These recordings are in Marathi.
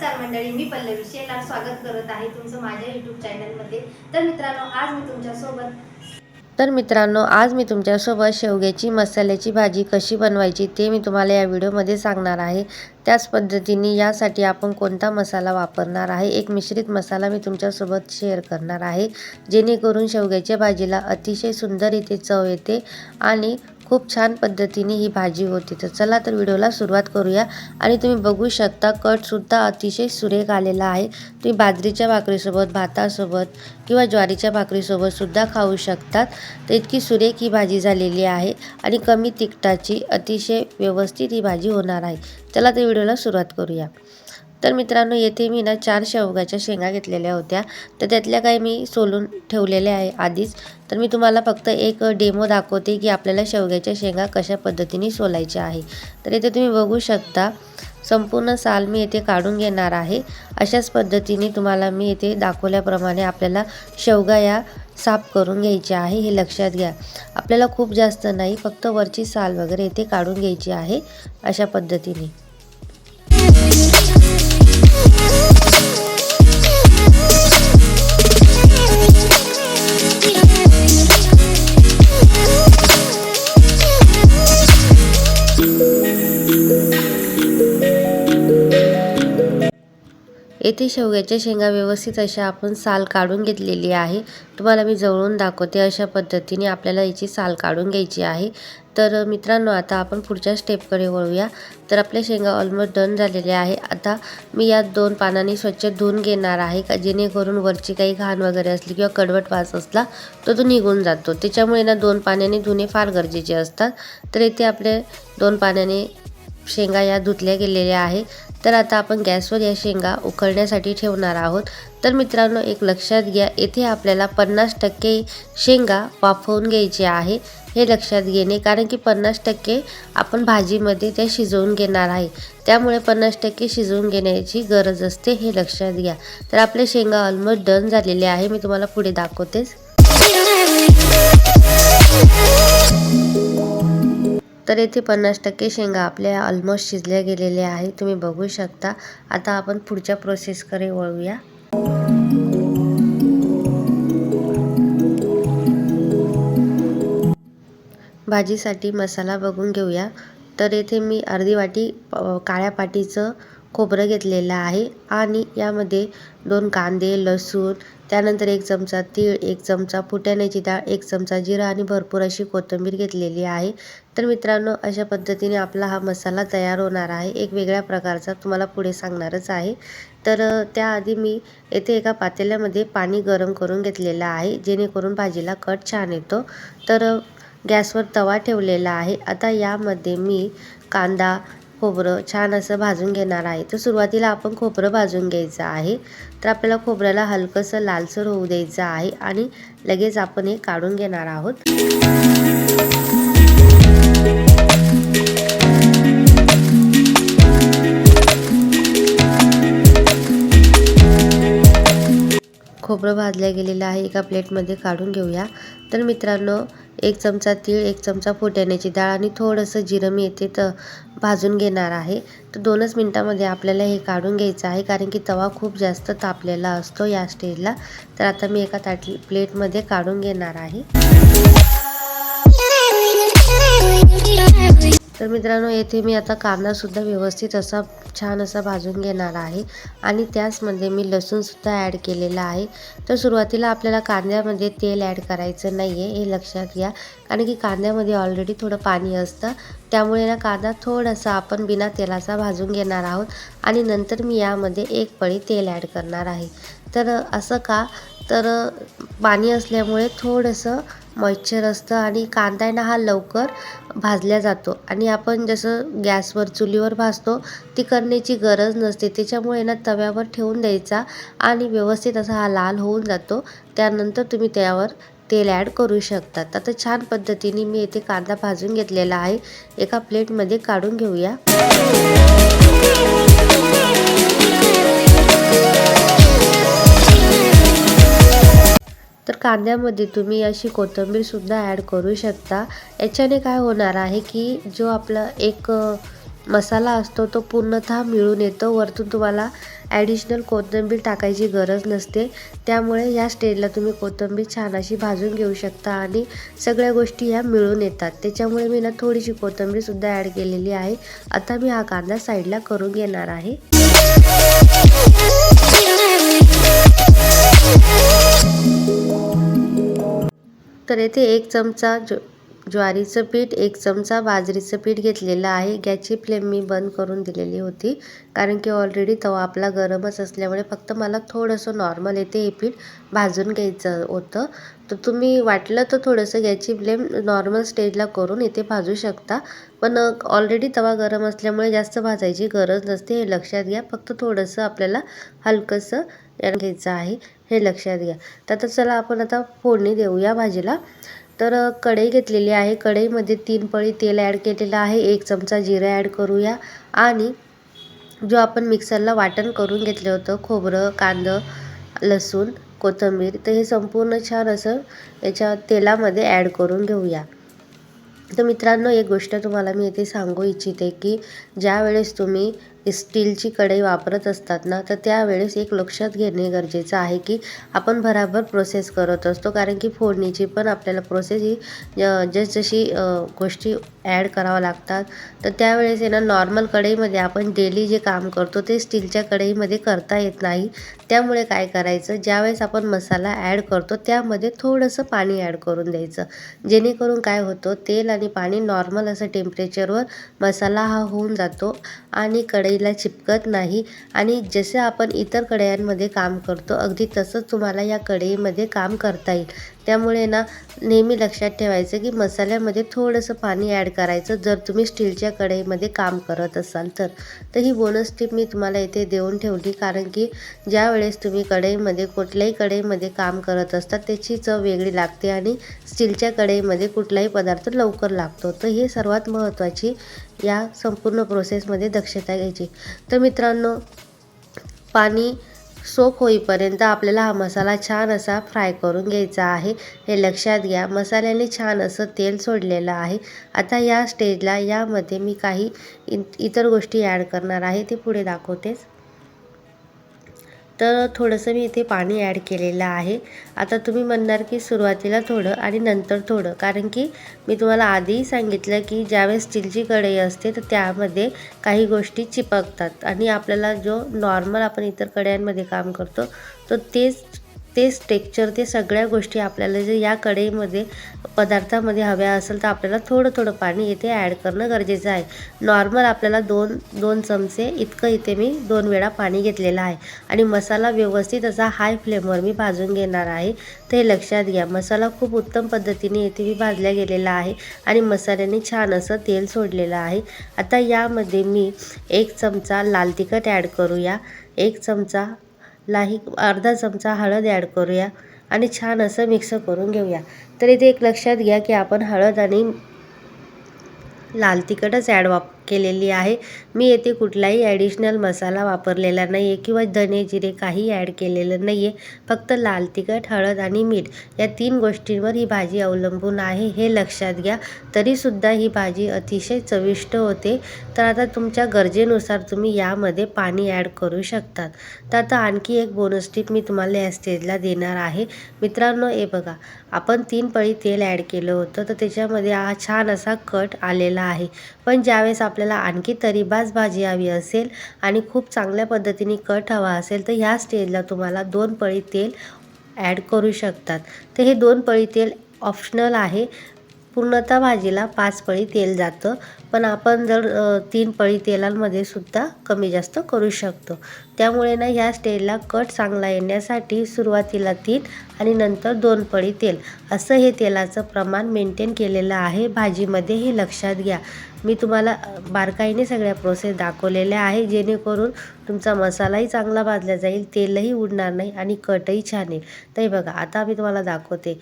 नमस्कार मंडळी मी पल्लवी शेलार स्वागत करत आहे तुमचं माझ्या यूट्यूब चॅनलमध्ये तर मित्रांनो आज मी तुमच्यासोबत तर मित्रांनो आज मी तुमच्यासोबत शेवग्याची मसाल्याची भाजी कशी बनवायची ते मी तुम्हाला या व्हिडिओमध्ये सांगणार आहे. त्याच पद्धतीने यासाठी आपण कोणता मसाला वापरणार आहे एक मिश्रित मसाला मी तुमच्यासोबत शेअर करणार आहे जेणेकरून शेवग्याच्या भाजीला अतिशय सुंदर इथे चव येते आणि खूप छान पद्धतीने ही भाजी होती. तर चला तर व्हिडिओला सुरुवात करूया. आणि तुम्ही बघू शकता कटसुद्धा अतिशय सुरेख आलेला आहे. तुम्ही बाजरीच्या भाकरीसोबत भातासोबत किंवा ज्वारीच्या भाकरीसोबतसुद्धा खाऊ शकतात. तर इतकी सुरेख ही भाजी झालेली आहे आणि कमी तिखटाची अतिशय व्यवस्थित ही भाजी होणार आहे. चला तर व्हिडिओला सुरुवात करूया. तर मित्रांनो येथे मी ना चार शेवगाच्या शेंगा घेतलेल्या होत्या. तर त्यातल्या काही मी सोलून ठेवलेल्या आहे आधीच. तर मी तुम्हाला फक्त एक डेमो दाखवते की आपल्याला शेवग्याच्या शेंगा कशा पद्धतीने सोलायच्या आहे. तर इथे तुम्ही बघू शकता संपूर्ण साल मी येथे काढून घेणार आहे. अशाच पद्धतीने तुम्हाला मी येथे दाखवल्याप्रमाणे आपल्याला शेवगा या साफ करून घ्यायची आहे हे लक्षात घ्या. आपल्याला खूप जास्त नाही फक्त वरची साल वगैरे येथे काढून घ्यायची आहे अशा पद्धतीने. येथे शेवग्याच्या शेंगा व्यवस्थित अशा आपण साल काढून घेतलेली आहे. तुम्हाला मी जवळून दाखवते अशा पद्धतीने आपल्याला याची साल काढून घ्यायची आहे. तर मित्रांनो आता आपण पुढच्या स्टेपकडे वळूया. तर आपल्या शेंगा ऑलमोस्ट डन झालेल्या आहे. आता मी यात दोन पानांनी स्वच्छ धुवून घेणार आहे का जेणेकरून वरची काही घाण वगैरे असली किंवा कडवट वास असला तर तो निघून जातो. त्याच्यामुळे ना दोन पाण्याने धुणे फार गरजेचे असतात. तर येथे आपले दोन पाण्याने शेंगा या धुतल्या गेलेल्या आहे. तर आता आपण गॅसवर या शेंगा उकळण्यासाठी ठेवणार आहोत. तर मित्रांनो एक लक्षात घ्या येथे आपल्याला पन्नास टक्के शेंगा वाफवून घ्यायचे आहे. हे लक्षात घेणे कारण की पन्नास टक्के आपण भाजीमध्ये त्या शिजवून घेणार आहे. त्यामुळे पन्नास टक्के शिजवून घेण्याची गरज असते हे लक्षात घ्या. तर आपले शेंगा ऑलमोस्ट डन झालेले आहे. मी तुम्हाला पुढे दाखवतेच. तर येथे पन्नास टक्के शेंगा आपल्या ऑलमोस्ट शिजल्या गेलेल्या आहे तुम्ही बघू शकता. आता आपण पुढच्या प्रोसेसकडे वळूया. भाजीसाठी मसाला बघून घेऊया. तर येथे मी अर्धी वाटी काळ्या पाटीचं खोबरं घेतलेलं आहे. आणि यामध्ये दोन कांदे लसूण त्यानंतर एक चमचा तीळ एक चमचा फुटाण्याची डाळ एक चमचा जिरा आणि भरपूर अशी कोथिंबीर घेतलेली आहे. तर मित्रांनो अशा पद्धतीने आपला हा मसाला तयार होणार आहे. एक वेगळ्या प्रकारचा तुम्हाला पुढे सांगणारच आहे. तर त्याआधी मी येथे एका पातेल्यामध्ये पाणी गरम करून घेतलेलं आहे जेणेकरून भाजीला कट छान येतो. तर गॅसवर तवा ठेवलेला आहे. आता यामध्ये मी कांदा खोबरं छान असं भाजून घेणार आहे. तर सुरुवातीला आपण खोबरं भाजून घ्यायचं आहे. तर आपल्याला खोबऱ्याला हलकंसं लालसर होऊ द्यायचं आहे आणि लगेच आपण हे काढून घेणार आहोत. खोबरं भाजलं गेलेलं आहे एका प्लेटमध्ये काढून घेऊया. तर मित्रांनो एक चमचा तीळ एक चमचा फुटाण्याची डाळ आणि थोडंसं जिरं मी येथे तर भाजून घेणार आहे. तर दोनच मिनटामध्ये आपल्याला हे काढून घ्यायचं आहे कारण की तवा खूप जास्त तापलेला असतो या स्टेजला. तर आता मी एका ताट प्लेटमध्ये काढून घेणार आहे. तर मित्रांनो येथे मी आता कांदासुद्धा व्यवस्थित असा छान असा भाजून घेणार आहे. आणि त्याचमध्ये मी लसूणसुद्धा ॲड केलेला आहे. तर सुरुवातीला आपल्याला कांद्यामध्ये तेल ॲड करायचं नाही आहे हे लक्षात घ्या. कारण की कांद्यामध्ये ऑलरेडी थोडं पाणी असतं. त्यामुळे ना कांदा थोडासा आपण बिना तेलाचा भाजून घेणार आहोत. आणि नंतर मी यामध्ये एक पळी तेल ॲड करणार आहे. तर असं का? तर पाणी असल्यामुळे थोडंसं मॉइश्चर असतं आणि कांदा आहे ना हा लवकर भाजल्या जातो. आणि आपण जसं गॅसवर चुलीवर भाजतो ती करण्याची गरज नसते. त्याच्यामुळे ना तव्यावर ठेवून द्यायचा आणि व्यवस्थित असा हा लाल होऊन जातो. त्यानंतर तुम्ही त्यावर तेल ॲड करू शकतात आता छान पद्धतीने मी येथे कांदा भाजून घेतलेला आहे. एका प्लेटमध्ये काढून घेऊया. तर कांद्यामध्ये तुम्ही अशी कोथिंबीरसुद्धा ॲड करू शकता. याच्याने काय होणार आहे की जो आपला एक मसाला असतो तो पूर्णतः मिळून येतो. वरतून तुम्हाला ॲडिशनल कोथिंबीर टाकायची गरज नसते. त्यामुळे या स्टेजला तुम्ही कोथिंबीर छान अशी भाजून घेऊ शकता आणि सगळ्या गोष्टी ह्या मिळून येतात. त्याच्यामुळे मी ना थोडीशी कोथिंबीरसुद्धा ॲड केलेली आहे. आता मी हा कांदा साईडला करून घेणार आहे. तर येथे एक चमचा ज ज्वारीचं पीठ एक चमचा बाजरीचं पीठ घेतलेलं आहे. गॅसची फ्लेम मी बंद करून दिलेली होती कारण की ऑलरेडी तवा आपला गरमच असल्यामुळे फक्त मला थोडंसं नॉर्मल येते हे पीठ भाजून घ्यायचं होतं. तर तुम्ही वाटलं तर थोडंसं गॅसची फ्लेम नॉर्मल स्टेजला करून इथे भाजू शकता पण ऑलरेडी तवा गरम असल्यामुळे जास्त भाजायची गरज नसते. हे लक्षात घ्या. फक्त थोडंसं आपल्याला हलकंसं घ्यायचं आहे. हे लक्षात घ्या. तर चला आपण आता फोडणी देऊया भाजीला. तर कढई घेतलेली आहे. कढईमध्ये तीन पळी तेल ॲड केलेलं आहे. एक चमचा जिरं ॲड करूया. आणि जो आपण मिक्सरला वाटण करून घेतलं होतं खोबरं कांदं लसूण कोथिंबीर तर हे संपूर्ण छान असं याच्या तेलामध्ये ॲड करून घेऊया. तर मित्रांनो एक गोष्ट तुम्हाला मी इथे सांगू इच्छिते की ज्या वेळेस तुम्ही स्टीलची कढई वापरत असतात ना तर त्यावेळेस एक लक्षात घेणे गरजेचं आहे की आपण भराभर प्रोसेस करत असतो. कारण की फोडणीची पण आपल्याला प्रोसेस ही जसजशी गोष्टी ॲड कराव्या लागतात तर त्यावेळेस आहे ना नॉर्मल कढईमध्ये आपण डेली जे काम करतो ते स्टीलच्या कढईमध्ये करता येत नाही. त्यामुळे काय करायचं ज्यावेळेस आपण मसाला ॲड करतो त्यामध्ये थोडंसं पाणी ॲड करून द्यायचं. जेणेकरून काय होतं तेल आणि पाणी नॉर्मल असं टेम्परेचरवर मसाला हा होऊन जातो आणि कढई कढईला चिपकत नाही आणि जसे आपण इतर कढयांमध्ये काम करतो अगदी तसंच तुम्हाला या कढईमध्ये काम करता येईल. त्यामुळे ना नेहमी लक्षात ठेवायचं की मसाल्यामध्ये थोडंसं पाणी ॲड करायचं. जर तुम्ही स्टीलच्या कढईमध्ये काम करत असाल तर. तर ही बोनस टिप मी तुम्हाला इथे देऊन ठेवली. कारण की ज्या वेळेस तुम्ही कढईमध्ये कुठल्याही कढईमध्ये काम करत असतात त्याची चव वेगळी लागते आणि स्टीलच्या कढईमध्ये कुठलाही पदार्थ लवकर लागतो. तर हे सर्वात महत्त्वाची या संपूर्ण प्रोसेसमध्ये दक्षता घ्यायची. तर मित्रांनो पाणी सोप होईपर्यंत आपल्याला हा मसाला छान असा फ्राय करून घ्यायचा आहे. हे लक्षात घ्या मसाल्याने छान असं तेल सोडलेलं आहे. आता या स्टेजला यामध्ये मी काही इतर गोष्टी ॲड करणार आहे ते पुढे दाखवतेच. तर थोडंसं मी इथे पाणी ॲड केलेलं आहे. आता तुम्ही म्हणणार की सुरुवातीला थोडं आणि नंतर थोडं. कारण की मी तुम्हाला आधीही सांगितलं की ज्यावेळेस स्टीलची कढई असते तर त्यामध्ये काही गोष्टी चिपकतात. आणि आपल्याला जो नॉर्मल आपण इतर कड्यांमध्ये काम करतो तो तेच तेच टेक्चर ते सगळ्या गोष्टी आपल्याला जे या कढईमध्ये पदार्थामध्ये हव्या असेल तर आपल्याला थोडं थोडं पाणी इथे ॲड करणं गरजेचं आहे. नॉर्मल आपल्याला दोन दोन चमचे इतकं इथे मी दोन वेळा पाणी घेतलेलं आहे. आणि मसाला व्यवस्थित असा हाय फ्लेमवर मी भाजून घेणार आहे. ते लक्षात घ्या मसाला खूप उत्तम पद्धतीने इथे मी भाजल्या गेलेला आहे. आणि मसाल्याने छान असं तेल सोडलेलं आहे. आता यामध्ये मी एक चमचा लाल तिखट ॲड करूया. एक चमचा लाही अर्धा चमचा हळद ॲड करूया आणि छान असं मिक्स करून घेऊया. तर इथे एक लक्षात घ्या की आपण हळद आणि लाल तिखटच ॲड वाप केलेली आहे. मी येथे कुठलाही ॲडिशनल मसाला वापरलेला नाही आहे किंवा धने जिरे काही ॲड केलेलं नाही आहे फक्त लाल तिखट हळद आणि मीठ या तीन गोष्टींवर ही भाजी अवलंबून आहे. हे लक्षात घ्या. तरीसुद्धा ही भाजी अतिशय चविष्ट होते. तर आता तुमच्या गरजेनुसार तुम्ही यामध्ये पाणी ॲड करू शकतात. तर आता आणखी एक बोनस टिप मी तुम्हाला या स्टेजला देणार आहे. मित्रांनो हे बघा. आपण तीन पळी तेल ॲड केलं होतं. तर त्याच्यामध्ये हा छान असा कट आलेला आहे. पण ज्यावेळेस आपल्याला आणखी तरीबाज भाजी हवी असेल आणि खूप चांगल्या पद्धतीने कट हवा असेल तर ह्या स्टेजला तुम्हाला दोन पळी तेल ॲड करू शकतात. तर हे दोन पळी तेल ऑप्शनल आहे. पूर्णतः भाजीला पाच पळी तेल जातं पण आपण जर तीन पळी तेलांमध्ये सुद्धा कमी जास्त करू शकतो. त्यामुळे ना ह्या स्टेजला कट चांगला येण्यासाठी सुरुवातीला तीन आणि नंतर दोन पळी तेल. असं हे तेलाचं प्रमाण मेंटेन केलेलं आहे भाजीमध्ये हे लक्षात घ्या. मी तुम्हाला बारकाईने सगळ्या प्रोसेस दाखवलेल्या आहे जेणेकरून तुमचा मसालाही चांगला भाजला जाईल तेलही उडणार नाही आणि कटही छान येईल. तर बघा आता मी तुम्हाला दाखवते.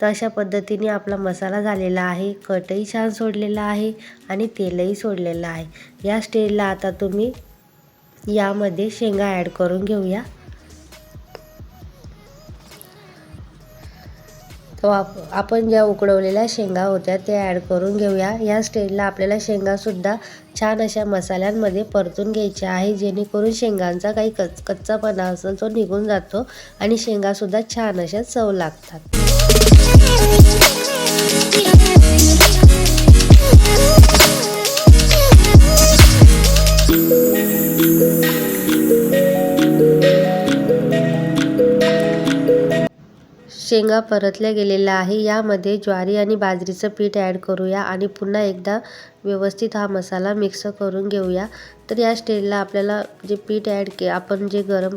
तर अशा पद्धतीने आपला मसाला झालेला आहे. कटही छान सोडलेला आहे आणि तेलही सोडलेलं आहे. या स्टेजला आता तुम्ही यामध्ये शेंगा ॲड करून घेऊया. तो आपण ज्या उकडवलेल्या शेंगा होत्या त्या ॲड करून घेऊया. या स्टेजला आपल्याला शेंगासुद्धा छान अशा मसाल्यांमध्ये परतून घ्यायच्या आहे. जेणेकरून शेंगांचा काही कच कच्चापणा असेल तो निघून जातो आणि शेंगासुद्धा छान अशा चव लागतात. शेंगा परतल्या गेलेला आहे. यामध्ये ज्वारी आणि बाजरीचं पीठ ॲड करूया आणि पुन्हा एकदा व्यवस्थित हा मसाला मिक्स करून घेऊया. तर या स्टेजला आपल्याला जे पीठ ॲड के आपण जे गरम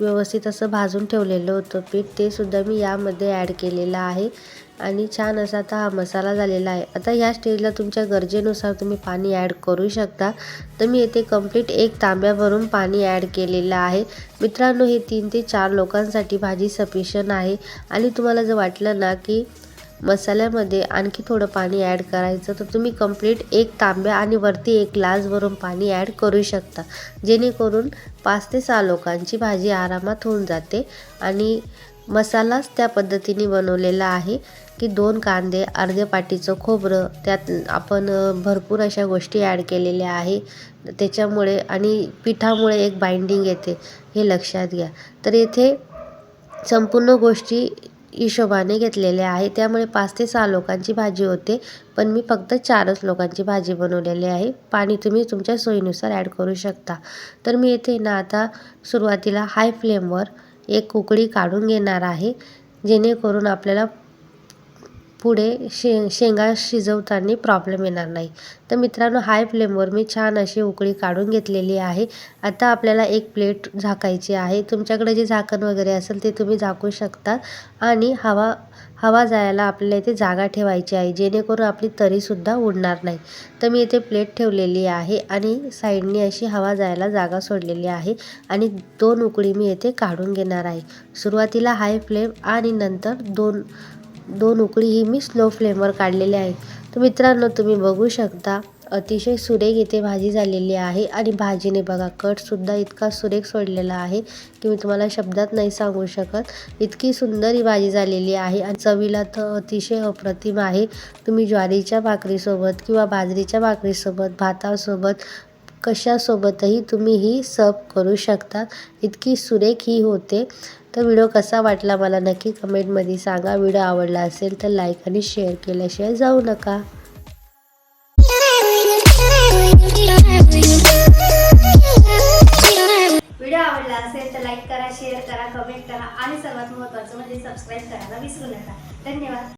व्यवस्थित असं भाजून ठेवलेलं होतं. पीठ ते सुद्धा मी यामध्ये ॲड केलेलं आहे. आणि छान असा आता हा मसाला झालेला आहे. आता या स्टेजला तुमच्या गरजेनुसार तुम्ही पाणी ॲड करू शकता. तर मी येथे कंप्लीट एक तांब्यावरून पाणी ॲड केलेलं आहे. मित्रांनो हे तीन ते चार लोकांसाठी भाजी सफिशियंट आहे. आणि तुम्हाला जर वाटलं ना की मसाल्यामध्ये आणखी थोडं पाणी ॲड करायचं तर तुम्ही कंप्लीट एक तांब्या आणि वरती एक ग्लासवरून पाणी ॲड करू शकता. जेणेकरून पाच ते सहा लोकांची भाजी आरामात होऊन जाते. आणि मसालाच त्या पद्धतीने बनवलेला आहे की दोन कांदे अर्ध्या पाटीचं खोबरं त्यात आपण भरपूर अशा गोष्टी ॲड केलेल्या आहे. त्याच्यामुळे आणि पिठामुळे एक बाइंडिंग येते हे लक्षात घ्या. तर येथे संपूर्ण गोष्टी हिशोबाने घेतलेले आहे. त्यामुळे पाच ते सहा लोकांची भाजी होते पण मी फक्त चारच लोकांची भाजी बनवलेली आहे. पाणी तुम्ही तुमच्या सोयीनुसार ॲड करू शकता. तर मी येथे ना आता सुरुवातीला हाय फ्लेमवर एक उकळी काढून घेणार आहे जेणेकरून आपल्याला पुढे शे शेंगा शिजवताना प्रॉब्लेम येणार नाही. तर मित्रांनो हाय फ्लेमवर मी छान अशी उकळी काढून घेतलेली आहे. आता आपल्याला एक प्लेट झाकायची आहे. तुमच्याकडे जे झाकण वगैरे असेल ते तुम्ही झाकू शकता आणि हवा हवा जायला आपल्याला इथे जागा ठेवायची आहे. जेणेकरून आपली तरीसुद्धा उडणार नाही. तर मी इथे प्लेट ठेवलेली आहे आणि साईडनी अशी हवा जायला जागा सोडलेली आहे आणि दोन उकळी मी येथे काढून घेणार आहे. सुरुवातीला हाय फ्लेम आणि नंतर दोन दोन उकळी ही मी स्लो फ्लेमवर काढलेले आहे. तर मित्रांनो तुम्ही बघू शकता अतिशय सुरेख इथे भाजी झालेली आहे आणि भाजीने बघा कटसुद्धा इतका सुरेख सोडलेला आहे की मी तुम्हाला शब्दात नाही सांगू शकत. इतकी सुंदर ही भाजी झालेली आहे आणि चवीला तर अतिशय अप्रतिम आहे. तुम्ही ज्वारीच्या भाकरीसोबत किंवा बाजरीच्या भाकरीसोबत भातासोबत कशासोबतही तुम्ही ही सर्व करू शकता. इतकी सुरेख ही होते. तर व्हिडिओ कसा वाटला मला नक्की कमेंटमध्ये सांगा. व्हिडिओ आवडला असेल तर लाईक आणि शेअर केल्याशिवाय जाऊ नका. व्हिडिओ आवडला असेल तर लाईक करा शेअर करा कमेंट करा आणि सर्वात महत्त्वाचं म्हणजे सबस्क्राईब करायला विसरू नका. धन्यवाद.